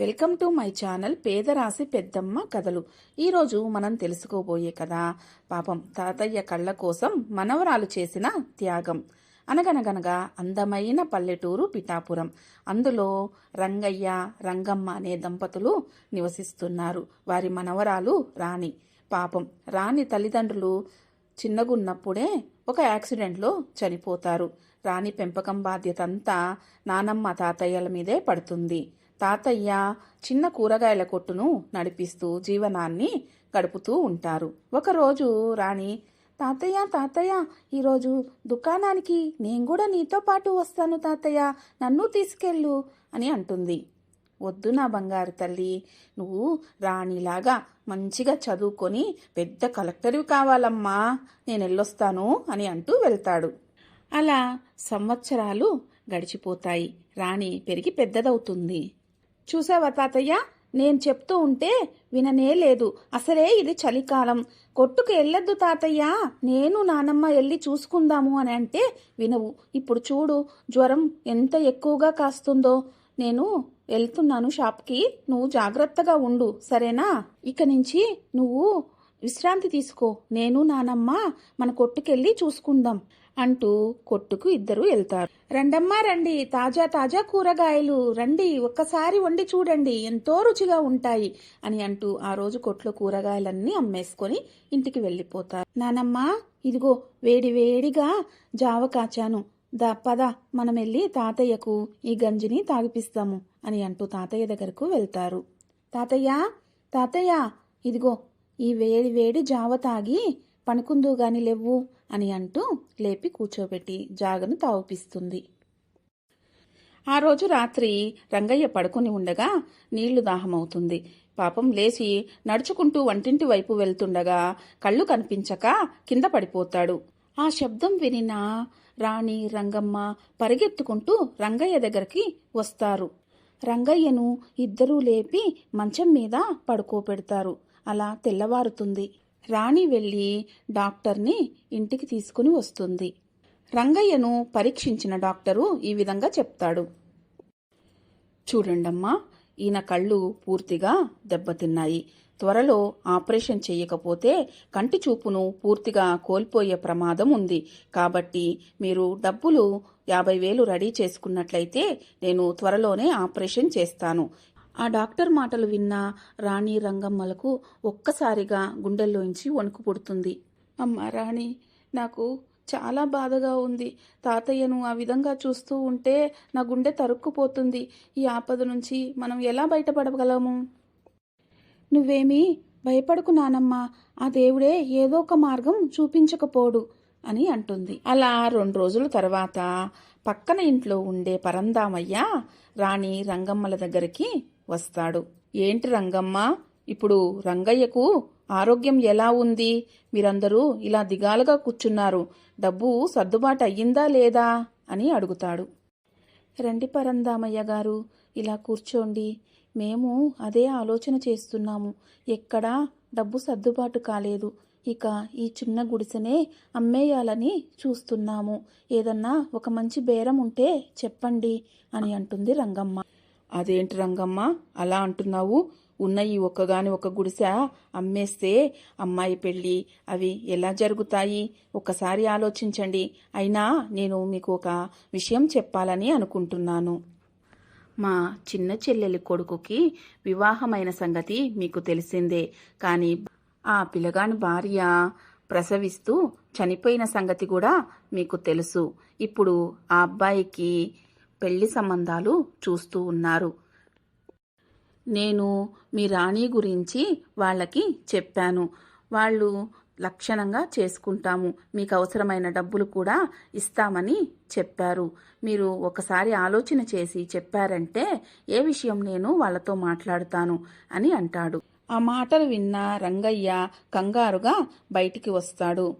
Welcome to my channel పేదరాశి పెద్దమ్మ కథలు. ఈరోజు మనం తెలుసుకోబోయే కథ పాపం తాతయ్య కళ్ళ కోసం మనవరాలు చేసిన త్యాగం. అనగనగనగా అందమైన పల్లెటూరు పిఠాపురం. అందులో రంగయ్య రంగమ్మ అనే దంపతులు నివసిస్తున్నారు. వారి మనవరాలు రాణి. పాపం రాణి తల్లిదండ్రులు చిన్నగున్నప్పుడే ఒక యాక్సిడెంట్లో చనిపోతారు. రాణి పెంపకం బాధ్యత అంతా నానమ్మ తాతయ్యల మీదే పడుతుంది. తాతయ్య చిన్న కూరగాయల కొట్టును నడిపిస్తూ జీవనాన్ని గడుపుతూ ఉంటారు. ఒకరోజు రాణి తాతయ్య తాతయ్య ఈరోజు దుకాణానికి నేను కూడా నీతో పాటు వస్తాను తాతయ్య నన్ను తీసుకెళ్ళు అని అంటుంది. వద్దు నా బంగారు తల్లి నువ్వు రాణిలాగా మంచిగా చదువుకొని పెద్ద కలెక్టర్వి కావాలమ్మా నేను వెళ్ళొస్తాను అని అంటూ వెళ్తాడు. అలా సంవత్సరాలు గడిచిపోతాయి. రాణి పెరిగి పెద్దదవుతుంది. చూసావా తాతయ్య? నేను చెప్తూ ఉంటే విననే లేదు. అసలే ఇది చలికాలం. కొట్టుకు వెళ్ళొద్దు తాతయ్య. నేను నానమ్మ వెళ్ళి చూసుకుందాము అని అంటే వినవు. ఇప్పుడు చూడు జ్వరం ఎంత ఎక్కువగా కాస్తుందో. నేను వెళ్తున్నాను షాప్కి. నువ్వు జాగ్రత్తగా ఉండు. సరేనా? ఇక నుంచి నువ్వు విశ్రాంతి తీసుకో. నేను నానమ్మ మన కొట్టుకెళ్ళి చూసుకుందాం అంటూ కొట్టుకు ఇద్దరు వెళ్తారు. రండమ్మా రండి. తాజా తాజా కూరగాయలు. రండి. ఒక్కసారి వండి చూడండి. ఎంతో రుచిగా ఉంటాయి అని అంటూ ఆ రోజు కొట్లో కూరగాయలన్నీ అమ్మేసుకొని ఇంటికి వెళ్ళిపోతారు. నానమ్మ ఇదిగో వేడి వేడిగా జావ కాచాను. దా పద మనం వెళ్ళి తాతయ్యకు ఈ గంజిని తాగిపిస్తాము అని అంటూ తాతయ్య దగ్గరకు వెళ్తారు. తాతయ్య తాతయ్య ఇదిగో ఈ వేడి వేడి జావ తాగి పనుకుందు గాని లేవు అని అంటూ లేపి కూర్చోబెట్టి జాగను తావుపిస్తుంది. ఆ రోజు రాత్రి రంగయ్య పడుకుని ఉండగా నీళ్ళు దాహమవుతుంది. పాపం లేచి నడుచుకుంటూ వంటింటి వైపు వెళ్తుండగా కళ్ళు కనిపించక కింద పడిపోతాడు. ఆ శబ్దం వినిన రాణి రంగమ్మ పరిగెత్తుకుంటూ రంగయ్య దగ్గరికి వస్తారు. రంగయ్యను ఇద్దరూ లేపి మంచం మీద పడుకోపెడతారు అలా తెల్లవారుతుంది. రాణి వెళ్ళి డాక్టర్ని ఇంటికి తీసుకుని వస్తుంది. రంగయ్యను పరీక్షించిన డాక్టరు ఈ విధంగా చెప్తాడు. చూడండమ్మా ఈయన కళ్ళు పూర్తిగా దెబ్బతిన్నాయి. త్వరలో ఆపరేషన్ చేయకపోతే కంటి చూపును పూర్తిగా కోల్పోయే ప్రమాదం ఉంది. కాబట్టి మీరు డబ్బులు యాభై వేలు రెడీ చేసుకున్నట్లయితే నేను త్వరలోనే ఆపరేషన్ చేస్తాను. ఆ డాక్టర్ మాటలు విన్న రాణి రంగమ్మలకు ఒక్కసారిగా గుండెల్లోంచి వణుకు పుడుతుంది. అమ్మ రాణి నాకు చాలా బాధగా ఉంది. తాతయ్యను ఆ విధంగా చూస్తూ ఉంటే నా గుండె తరుక్కుపోతుంది. ఈ ఆపద నుంచి మనం ఎలా బయటపడగలము? నువ్వేమీ భయపడకు నానమ్మా. ఆ దేవుడే ఏదో ఒక మార్గం చూపించకపోడు అని అంటుంది. అలా రెండు రోజుల తర్వాత పక్కన ఇంట్లో ఉండే పరందామయ్య రాణి రంగమ్మల దగ్గరికి వస్తాడు. ఏంటి రంగమ్మ? ఇప్పుడు రంగయ్యకు ఆరోగ్యం ఎలా ఉంది? మీరందరూ ఇలా దిగాలుగా కూర్చున్నారు. డబ్బు సర్దుబాటు అయ్యిందా లేదా? అని అడుగుతాడు. రండి పరందామయ్య గారు ఇలా కూర్చోండి. మేము అదే ఆలోచన చేస్తున్నాము. ఎక్కడా డబ్బు సర్దుబాటు కాలేదు. ఇక ఈ చిన్న గుడిసెనే అమ్మేయాలని చూస్తున్నాము. ఏదన్నా ఒక మంచి బేరం ఉంటే చెప్పండి అని అంటుంది రంగమ్మ. అదేంటి రంగమ్మ? అలా అంటున్నావు? ఉన్న ఈ ఒక్కగాని ఒక గుడిసె అమ్మేస్తే అమ్మాయి పెళ్ళి అవి ఎలా జరుగుతాయి? ఒకసారి ఆలోచించండి. అయినా నేను మీకు ఒక విషయం చెప్పాలని అనుకుంటున్నాను. మా చిన్న చెల్లెలి కొడుకుకి వివాహమైన సంగతి మీకు తెలిసిందే. కానీ ఆ పిల్లగాని భార్య ప్రసవిస్తూ చనిపోయిన సంగతి కూడా మీకు తెలుసు. ఇప్పుడు ఆ అబ్బాయికి పెళ్ళి సంబంధాలు చూస్తూ ఉన్నారు. నేను మీ రాణి గురించి వాళ్ళకి చెప్పాను. వాళ్ళు లక్షణంగా చేసుకుంటాము. మీకు అవసరమైన డబ్బులు కూడా ఇస్తామని చెప్పారు. మీరు ఒకసారి ఆలోచన చేసి చెప్పారంటే ఏ విషయం నేను వాళ్ళతో మాట్లాడుతాను అని అంటాడు. ఆ మాటలు విన్న రంగయ్య కంగారుగా బయటికి వస్తాడు.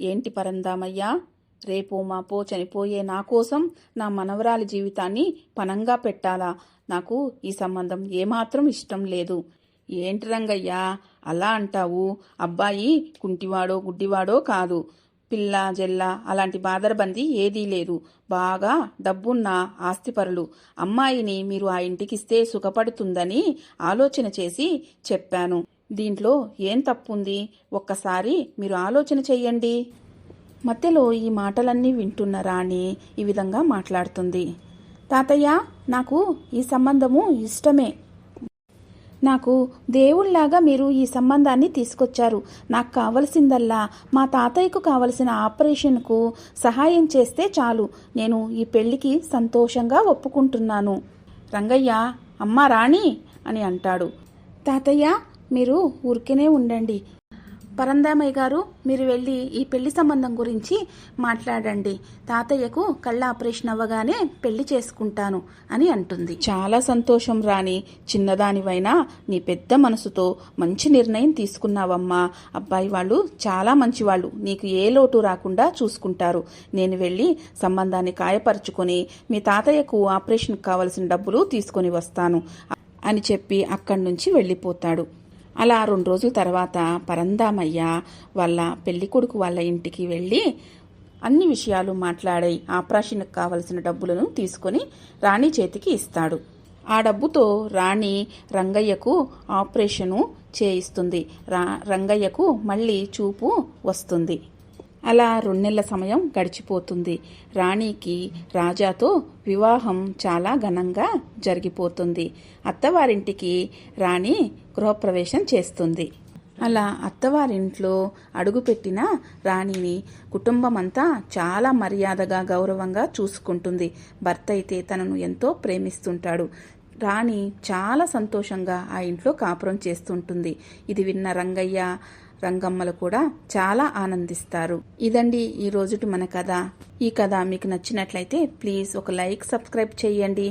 ఏంటి పరందామయ్యా? రేపో మాపో చనిపోయే నా కోసం నా మనవరాలి జీవితాన్ని పనంగా పెట్టాలా? నాకు ఈ సంబంధం ఏమాత్రం ఇష్టం లేదు. ఏంటి రంగయ్యా? అలా అంటావు. అబ్బాయి కుంటివాడో గుడ్డివాడో కాదు. పిల్ల జెల్ల అలాంటి బాదరబంది ఏదీ లేదు. బాగా డబ్బున్న ఆస్తిపరులు. అమ్మాయిని మీరు ఆ ఇంటికిస్తే సుఖపడుతుందని ఆలోచన చేసి చెప్పాను. దీంట్లో ఏం తప్పుంది? ఒక్కసారి మీరు ఆలోచన చెయ్యండి. మధ్యలో ఈ మాటలన్నీ వింటున్న రాణి ఈ విధంగా మాట్లాడుతుంది. తాతయ్య నాకు ఈ సంబంధము ఇష్టమే. నాకు దేవుళ్ళాగా మీరు ఈ సంబంధాన్ని తీసుకొచ్చారు. నాకు కావలసిందల్లా మా తాతయ్యకు కావలసిన ఆపరేషన్కు సహాయం చేస్తే చాలు. నేను ఈ పెళ్ళికి సంతోషంగా ఒప్పుకుంటున్నాను. రంగయ్య అమ్మా రాణి అని అంటాడు. తాతయ్య మీరు ఊరికేనే ఉండండి. పరందామయ్య గారు మీరు వెళ్ళి ఈ పెళ్ళి సంబంధం గురించి మాట్లాడండి. తాతయ్యకు కళ్ళ ఆపరేషన్ అవ్వగానే పెళ్ళి చేసుకుంటాను అని అంటుంది. చాలా సంతోషం రాణి. చిన్నదానివైనా నీ పెద్ద మనసుతో మంచి నిర్ణయం తీసుకున్నావమ్మా. అబ్బాయి వాళ్ళు చాలా మంచివాళ్ళు. నీకు ఏ లోటు రాకుండా చూసుకుంటారు. నేను వెళ్ళి సంబంధాన్ని గాయపరుచుకొని మీ తాతయ్యకు ఆపరేషన్కి కావలసిన డబ్బులు తీసుకొని వస్తాను అని చెప్పి అక్కడి నుంచి వెళ్ళిపోతాడు. అలా రెండు రోజుల తర్వాత పరందామయ్య వాళ్ళ పెళ్ళికొడుకు వాళ్ళ ఇంటికి వెళ్ళి అన్ని విషయాలు మాట్లాడి ఆపరేషన్కి కావలసిన డబ్బులను తీసుకొని రాణి చేతికి ఇస్తాడు. ఆ డబ్బుతో రాణి రంగయ్యకు ఆపరేషను చేయిస్తుంది. రా రంగయ్యకు మళ్ళీ చూపు వస్తుంది. అలా రెండు నెలల సమయం గడిచిపోతుంది. రాణికి రాజాతో వివాహం చాలా ఘనంగా జరిగిపోతుంది. అత్తవారింటికి రాణి గృహప్రవేశం చేస్తుంది. అలా అత్తవారింట్లో అడుగుపెట్టిన రాణిని కుటుంబం అంతా చాలా మర్యాదగా గౌరవంగా చూసుకుంటుంది. భర్త అయితే తనను ఎంతో ప్రేమిస్తుంటాడు. రాణి చాలా సంతోషంగా ఆ ఇంట్లో కాపురం చేస్తుంటుంది. ఇది విన్న రంగయ్య రంగమ్మలు కూడా చాలా ఆనందిస్తారు. ఇదండి ఈ రోజుటి మన కథ. ఈ కథ మీకు నచ్చినట్లయితే ప్లీజ్ ఒక లైక్ సబ్స్క్రైబ్ చేయండి.